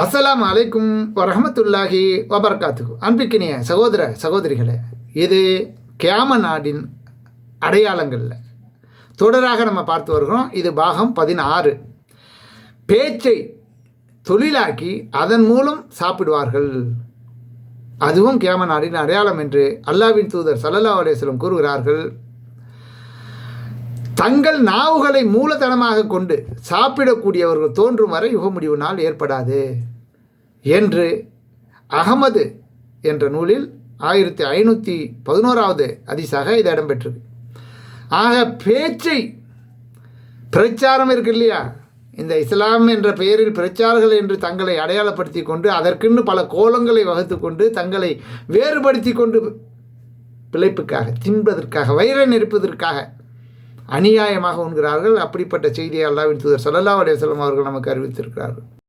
அஸ்லாம் அலைக்கும் வரஹமத்துல்லாஹி வபர்காத்துக்கு அன்பிக்கினிய சகோதர சகோதரிகளே இது கியாம நாடின் அடையாளங்களில். தொடராக நம்ம பார்த்து வருகிறோம். இது பாகம் பதினாறு. பேச்சை தொழிலாக்கி அதன் மூலம் சாப்பிடுவார்கள். அதுவும் கேம நாடின் அடையாளம் என்று அல்லாவின் தூதர் சல்லல்லா அலேஸ்லம் கூறுகிறார்கள். தங்கள் நாவுகளை மூலதனமாக கொண்டு சாப்பிடக்கூடியவர்கள் தோன்றும் வரை யுக முடிவு நாள் ஏற்படாது. என்று அகமது என்ற நூலில் ஆயிரத்தி ஐநூற்றி பதினோராவது அதிசாக இது இடம்பெற்றது. ஆக பேச்சை பிரச்சாரம் இருக்கு இல்லையா? இந்த இஸ்லாம் என்ற பெயரில் பிரச்சாரர்கள் என்று தங்களை அடையாளப்படுத்தி கொண்டு அதற்கென்று பல கோலங்களை வகுத்து கொண்டு தங்களை வேறுபடுத்தி கொண்டு பிழைப்புக்காக தின்பதற்காக வயிறை நெருப்பதற்காக அநியாயமாக உண்கிறார்கள். அப்படிப்பட்ட செய்தியை அல்லாவின் தூதர் சல்லல்லா அலையம் அவர்கள் நமக்கு அறிவித்திருக்கிறார்கள்.